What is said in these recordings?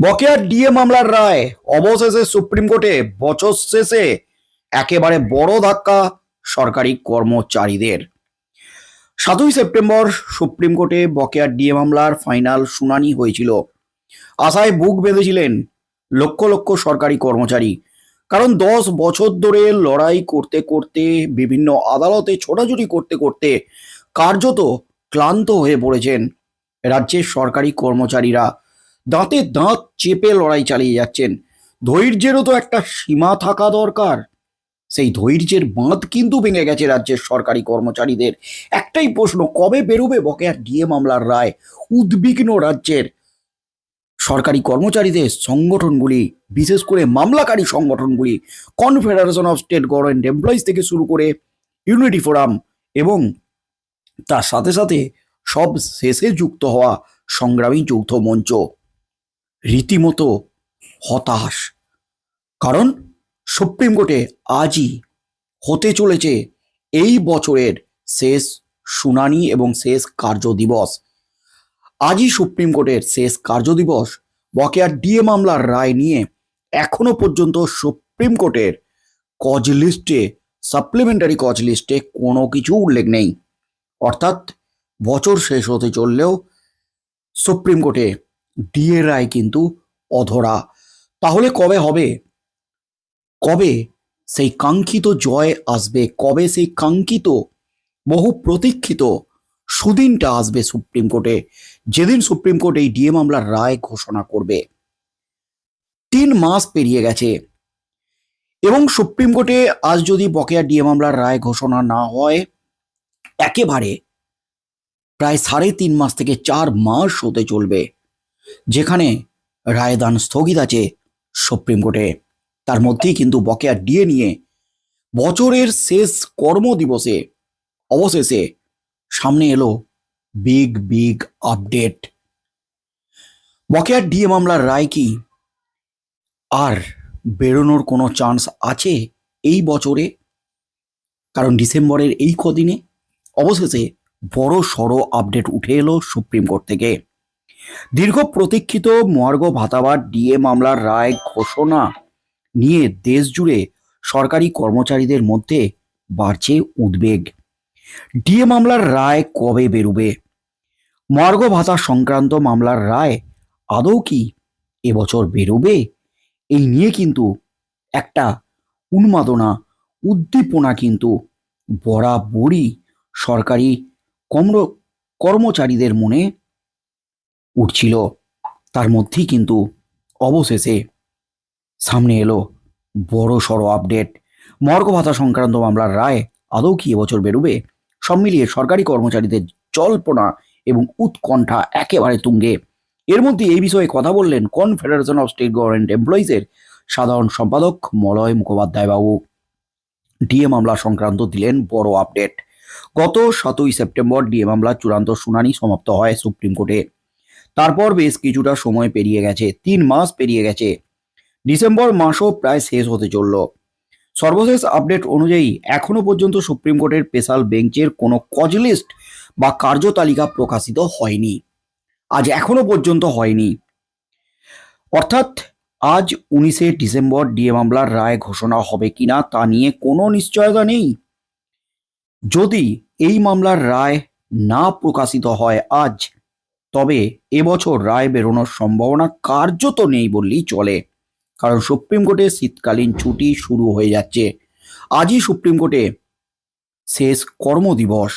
বকেয়ার DA মামলার রায় অবশেষে supreme কোর্টে বছর শেষে একেবারে বড় ধাক্কা সরকারি কর্মচারীদের। সাতই সেপ্টেম্বর সুপ্রিম কোর্টে বকেয়ার ডিএ মামলার ফাইনাল শুনানি হয়েছিল। আশায় বুক বেঁধেছিলেন লক্ষ লক্ষ সরকারি কর্মচারী। কারণ দশ বছর ধরে লড়াই করতে করতে, বিভিন্ন আদালতে ছোটাছুটি করতে করতে কার্যত ক্লান্ত হয়ে পড়েছেন রাজ্যের সরকারি কর্মচারীরা। দাঁতে দাঁত চেপে লড়াই চালিয়ে যাচ্ছেন। ধৈর্যেরও তো একটা সীমা থাকা দরকার। সেই ধৈর্যের বাঁধ কিন্তু ভেঙে গেছে রাজ্যের সরকারি কর্মচারীদের। একটাই প্রশ্ন, কবে বেরোবে বকেয়া ডিএ মামলার রায়? উদ্বিগ্ন রাজ্যের সরকারি কর্মচারীদের সংগঠনগুলি, বিশেষ করে মামলাকারী সংগঠনগুলি, Confederation of State Government employees থেকে শুরু করে ইউনিটি ফোরাম এবং তার সাথে সাথে সব শেষে যুক্ত হওয়া সংগ্রামী যৌথ মঞ্চ। রীতিমতো হতাশ। কারণ সুপ্রিম কোর্টে আজই হতে চলেছে এই বছরের শেষ শুনানি এবং শেষ কার্য দিবস। আজই সুপ্রিম কোর্টের শেষ কার্য দিবস বকেয়ার ডিএ মামলার রায় নিয়ে এখনও পর্যন্ত সুপ্রিম কোর্টের কজ লিস্টে, সাপ্লিমেন্টারি কজ লিস্টে কোনো কিছু উল্লেখ নেই। অর্থাৎ বছর শেষ হতে চললেও সুপ্রিম কোর্টে ডিএ রায় কিন্তু অধরা। তাহলে কবে হবে? কবে সেই কাঙ্ক্ষিত জয় আসবে? কবে সেই কাঙ্ক্ষিত, বহু প্রতীক্ষিত সুদিনটা আসবে সুপ্রিম কোর্টে? যেদিন সুপ্রিম কোর্ট এই ডিএ মামলার রায় ঘোষণা করবে। তিন মাস পেরিয়ে গেছে। এবং সুপ্রিম কোর্টে আজ যদি বকেয়া ডিএ মামলার রায় ঘোষণা না হয়, একেবারে প্রায় সাড়ে তিন মাস থেকে চার মাস হতে চলবে। যেখানে রায়দান স্থগিত আছে সুপ্রিম কোর্টে। তার মধ্যেই কিন্তু বকেয়া ডিএ নিয়ে বছরের শেষ কর্মদিবসে, অবশেষে সামনে এলো বিগ বিগ আপডেট। বকেয়ার ডিএ মামলার রায় কি? আর বেরোনোর কোনো চান্স আছে এই বছরে? কারণ ডিসেম্বরের এই কদিনে অবশেষে বড় সড়ো আপডেট উঠে এলো সুপ্রিম কোর্ট থেকে। দীর্ঘ প্রতীক্ষিত মহার্ঘ ভাতাবার ডিএ মামলার রায় ঘোষণা নিয়ে দেশ জুড়ে সরকারি কর্মচারীদের মধ্যে বাড়ছে উদ্বেগ। ডিএ মামলার রায় কবে বেরোবে? মহার্ঘ ভাতা সংক্রান্ত মামলার রায় আদৌ কি এবছর বেরোবে? এই নিয়ে কিন্তু একটা উন্মাদনা, উদ্দীপনা কিন্তু বরাবরই সরকারি কর্ম কর্মচারীদের মনে উঠছিল। তার মধ্যেই কিন্তু অবশেষে সামনে এলো বড় সড়ো আপডেট মর্গ ভাতা সংক্রান্ত মামলার রায় আদৌ কি এবছর বেরোবে? সব মিলিয়ে সরকারি কর্মচারীদের জল্পনা এবং উৎকণ্ঠা একেবারে তুঙ্গে। এর মধ্যে এই বিষয়ে কথা বললেন কনফেডারেশন অফ স্টেট গভর্নমেন্ট এমপ্লয়িজের সাধারণ সম্পাদক মলয় মুখোপাধ্যায় বাবু ডিএ মামলা সংক্রান্ত দিলেন বড় আপডেট গত সাতই সেপ্টেম্বর ডিএ মামলার চূড়ান্ত শুনানি সমাপ্ত হয় সুপ্রিম কোর্টে। তারপর বেশ কিছুটা সময় পেরিয়ে গেছে, তিন মাস পেরিয়ে গেছে। ডিসেম্বর মাসও প্রায় শেষ হতে চলল। সর্বশেষ আপডেট অনুযায়ী এখনও পর্যন্ত সুপ্রিম কোর্টের স্পেশাল বেঞ্চের কোনো কজ লিস্ট বা কার্যতালিকা প্রকাশিত হয়নি। আজ এখনও পর্যন্ত হয়নি। অর্থাৎ আজ উনিশে ডিসেম্বর ডিএ মামলার রায় ঘোষণা হবে কিনা তা নিয়ে কোনো নিশ্চয়তা নেই। যদি এই মামলার রায় না প্রকাশিত হয় আজ তবে এবছর রায় বেরোনোর সম্ভাবনা কার্যত নেই বললেই চলে। কারণ সুপ্রিম কোর্টে শীতকালীন ছুটি শুরু হয়ে যাচ্ছে। আজই সুপ্রিম কোর্টে শেষ কর্মদিবস।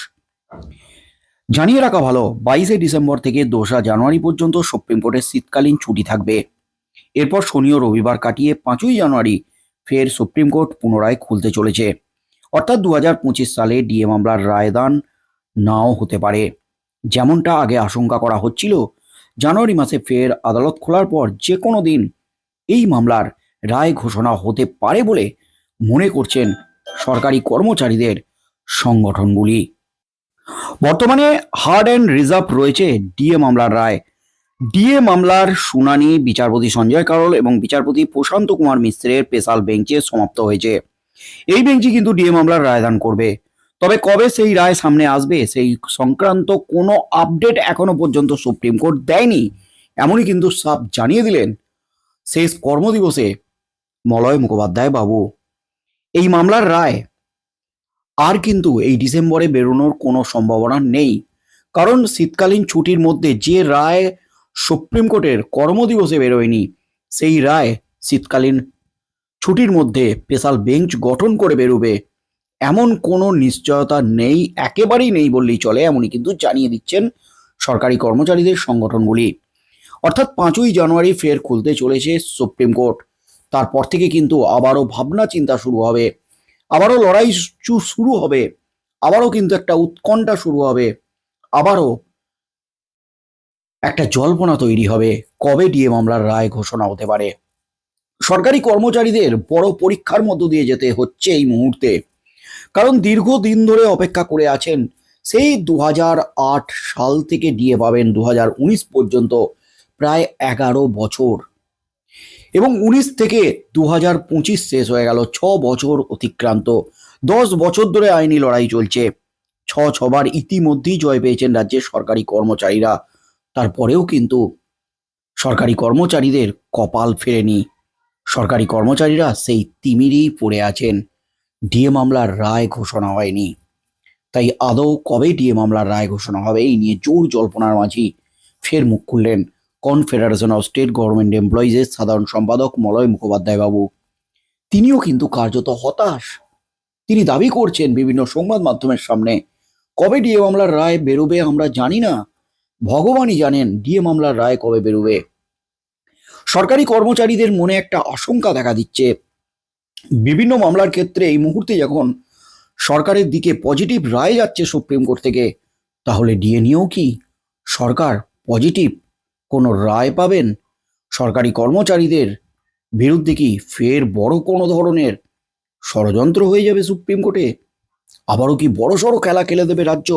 জানিয়ে রাখা ভালো, বাইশে ডিসেম্বর থেকে দোসরা জানুয়ারি পর্যন্ত সুপ্রিম কোর্টের শীতকালীন ছুটি থাকবে। এরপর শনি ও রবিবার কাটিয়ে পাঁচই জানুয়ারি ফের সুপ্রিম কোর্ট পুনরায় খুলতে চলেছে। অর্থাৎ দু হাজার পঁচিশ সালে ডিএ মামলার রায়দান নাও হতে পারে। যেমনটা আগে আশঙ্কা করা হচ্ছিল, জানুয়ারি মাসে ফের আদালত খোলার পর যে কোনো দিন এই মামলার রায় ঘোষণা হতে পারে বলে মনে করছেন সরকারি কর্মচারীদের সংগঠনগুলি। বর্তমানে হার্ড অ্যান্ড রিজার্ভ রয়েছে ডিএ মামলার রায়। ডিএ মামলার শুনানি বিচারপতি সঞ্জয় কারল এবং বিচারপতি প্রশান্ত কুমার মিশ্রের স্পেশাল বেঞ্চে সমাপ্ত হয়েছে। এই বেঞ্চই কিন্তু ডিএ মামলার রায়দান করবে। তবে কবে সেই রায় সামনে আসবে, সেই সংক্রান্ত কোনো আপডেট এখনও পর্যন্ত সুপ্রিম কোর্ট দেয়নি। এমনই কিন্তু সব জানিয়ে দিলেন শেষ কর্মদিবসে মলয় মুখোপাধ্যায় বাবু। এই মামলার রায় আর কিন্তু এই ডিসেম্বরে বেরোনোর কোনো সম্ভাবনা নেই। কারণ শীতকালীন ছুটির মধ্যে যে রায় সুপ্রিম কোর্টের কর্মদিবসে বেরোয়নি, সেই রায় শীতকালীন ছুটির মধ্যে স্পেশাল বেঞ্চ গঠন করে বেরোবে। এমন কোনো নিশ্চয়তা নেই, একেবারেই নেই বললেই চলে, এমনই কিন্তু জানিয়ে দিচ্ছেন সরকারি কর্মচারীদের সংগঠনগুলি। অর্থাৎ পাঁচই জানুয়ারি ফের খুলতে চলেছে সুপ্রিম কোর্ট। তারপর থেকে কিন্তু আবারও ভাবনা চিন্তা শুরু হবে, আবারও লড়াই শুরু হবে, আবারও কিন্তু একটা উৎকণ্ঠা শুরু হবে, আবারও একটা জল্পনা তৈরি হবে, কবে ডিএ মামলার রায় ঘোষণা হতে পারে। সরকারি কর্মচারীদের বড় পরীক্ষার মধ্য দিয়ে যেতে হচ্ছে এই মুহূর্তে। কারণ দীর্ঘদিন ধরে অপেক্ষা করে আছেন সেই দু হাজার আট সাল থেকে ডিএ পাবেন দু হাজার উনিশ পর্যন্ত প্রায় এগারো বছর। এবং উনিশ থেকে দু শেষ হয়ে গেল, ছ বছর অতিক্রান্ত। দশ বছর ধরে আইনি লড়াই চলছে। ছ ছবার ইতিমধ্যেই জয় পেয়েছেন রাজ্যের সরকারি কর্মচারীরা। তারপরেও কিন্তু সরকারি কর্মচারীদের কপাল ফেরেনি। সরকারি কর্মচারীরা সেই তিমিরেই পড়ে আছেন। ডিএ মামলার রায় ঘোষণা হয়নি। তাই আদৌ কবে ডিএ মামলার রায় ঘোষণা হবে এই নিয়ে জোর জল্পনার মাঝি ফের মুখ খুললেন কনফেডারেশন অফ স্টেট গভর্নমেন্ট এমপ্লয়িজের সাধারণ সম্পাদক মলয় মুখোপাধ্যায় বাবু তিনিও কিন্তু কার্যত হতাশ। তিনি দাবি করছেন বিভিন্ন সংবাদ মাধ্যমের সামনে, কবে ডিএ মামলার রায় বেরোবে আমরা জানি না। ভগবানই জানেন ডিএ মামলার রায় কবে বেরোবে। সরকারি কর্মচারীদের মনে একটা আশঙ্কা দেখা দিচ্ছে। বিভিন্ন মামলার ক্ষেত্রে এই মুহূর্তে যখন সরকারের দিকে পজিটিভ রায় যাচ্ছে সুপ্রিম কোর্ট থেকে, তাহলে ডিএ নিয়েও কি সরকার পজিটিভ কোনো রায় পাবেন? সরকারি কর্মচারীদের বিরুদ্ধে কি ফের বড় কোনো ধরনের ষড়যন্ত্র হয়ে যাবে সুপ্রিম কোর্টে আবারও কি বড় সড়ো খেলা খেলে দেবে রাজ্য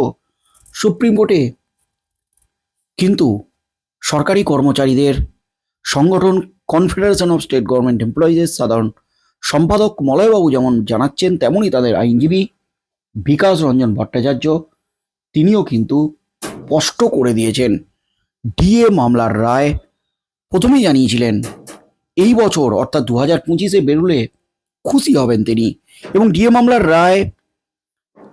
সুপ্রিম কোর্টে কিন্তু সরকারি কর্মচারীদের সংগঠন কনফেডারেশন অফ স্টেট গভর্নমেন্ট এমপ্লয়িজের সাধারণ সম্পাদক মলয়বাবু যেমন জানাচ্ছেন, তেমনই তাদের আইনজীবী বিকাশ রঞ্জন ভট্টাচার্য, তিনিও কিন্তু স্পষ্ট করে দিয়েছেন, ডিএ মামলার রায় প্রথমেই জানিয়েছিলেন, এই বছর অর্থাৎ দু হাজার পঁচিশে বেরোলে খুশি হবেন তিনি এবং ডিএ মামলার রায়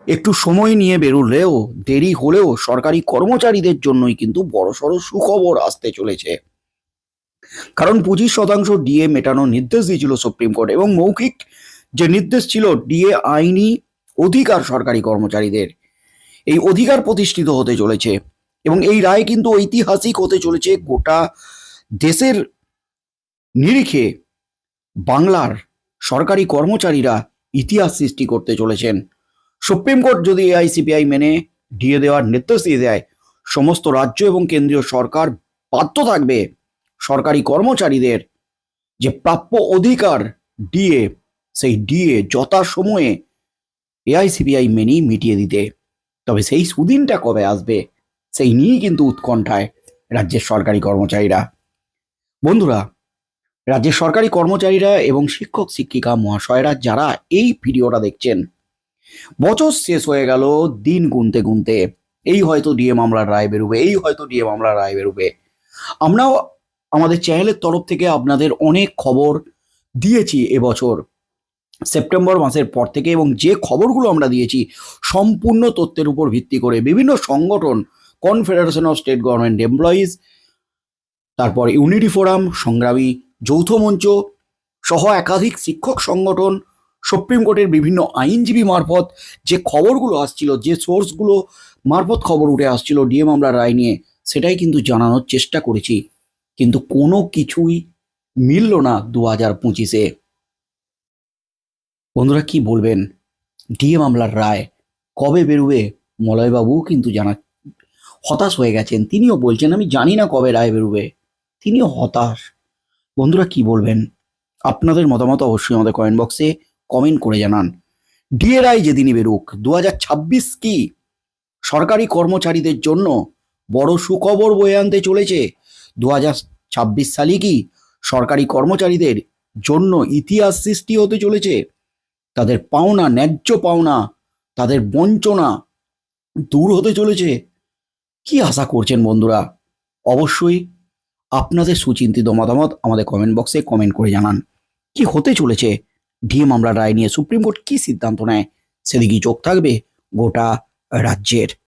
একটু সময় নিয়ে বেরোলেও দেরি হলেও সরকারি কর্মচারীদের জন্যই কিন্তু বড়সড় সুখবর আসতে চলেছে। কারণ পঁচিশ শতাংশ ডিএ মেটানোর নির্দেশ দিয়েছিল সুপ্রিম কোর্ট এবং মৌখিক যে নির্দেশ ছিল, ডিএ আইনি অধিকার সরকারি কর্মচারীদের। এই অধিকার প্রতিষ্ঠিত হতে চলেছে এবং এই রায় কিন্তু ঐতিহাসিক হতে চলেছে গোটা দেশের নিরিখে বাংলার সরকারি কর্মচারীরা ইতিহাস সৃষ্টি করতে চলেছেন। সুপ্রিম কোর্ট যদি এআইসিপিআই মেনে ডিএ দেওয়ার নির্দেশ দিয়ে দেয়, সমস্ত রাজ্য এবং কেন্দ্রীয় সরকার বাধ্য থাকবে সরকারি কর্মচারীদের যে প্রাপ্য অধিকার ডিএ সেই ডিএ যথাসময়ে এআইসিপিআই মেনেই মিটিয়ে দিতে। তবে সেই সুদিনটা কবে আসবে, সেই নিয়েই কিন্তু উৎকণ্ঠায় রাজ্যের সরকারি কর্মচারীরা। বন্ধুরা, রাজ্যের সরকারি কর্মচারীরা এবং শিক্ষক, শিক্ষিকা, মহাশয়রা যারা এই ভিডিওটা দেখছেন, বছর শেষ হয়ে গেল দিন গুনতে গুনতে। এই হয়তো ডিএ মামলার রায় বেরোবে, এই হয়তো ডিএ মামলার রায় বেরোবে। আমরাও আমাদের চ্যানেলের তরফ থেকে আপনাদের অনেক খবর দিয়েছি এবছর। সেপ্টেম্বর মাসের পর থেকে এবং যে খবরগুলো আমরা দিয়েছি সম্পূর্ণ তথ্যের উপর ভিত্তি করে বিভিন্ন সংগঠন Confederation of State Government employees তারপর ইউনিটি ফোরাম সংগ্রামী যৌথ মঞ্চ, সহ একাধিক শিক্ষক সংগঠন সুপ্রিম কোর্টের বিভিন্ন আইনজীবী মারফত যে খবরগুলো আসছিল, যে সোর্সগুলো মারফত খবর উঠে আসছিল ডিএ আমরা রায় নিয়ে, সেটাই কিন্তু জানানোর চেষ্টা করেছি। কিন্তু কোনো কিছুই মিলল না দু হাজার পঁচিশে। বন্ধুরা কি বলবেন? ডিএ মামলার রায় কবে বেরোবে? মলয়বাবুও কিন্তু জানা হতাশ হয়ে গেছেন। তিনিও বলছেন, আমি জানি না কবে রায় বেরোবে। তিনিও হতাশ। বন্ধুরা কি বলবেন? আপনাদের মতামত অবশ্যই আমাদের কমেন্ট বক্সে কমেন্ট করে জানান। ডিএ রায় যেদিনই বেরুক, দু হাজার ছাব্বিশ কি? সরকারি কর্মচারীদের জন্য বড় সুখবর বয়ে আনতে চলেছে। দু ছাব্বিশ সালে কি সরকারি কর্মচারীদের জন্য ইতিহাস সৃষ্টি হতে চলেছে? তাদের পাওনা, ন্যায্য পাওনা, তাদের বঞ্চনা দূর হতে চলেছে। কি আশা করছেন বন্ধুরা? অবশ্যই আপনাদের সুচিন্তিত মতামত আমাদের কমেন্ট বক্সে কমেন্ট করে জানান। কি হতে চলেছে? ডিএ মামলার রায় নিয়ে সুপ্রিম কোর্ট কি সিদ্ধান্ত নেয়? সেদিকেই চোখ থাকবে গোটা রাজ্যের।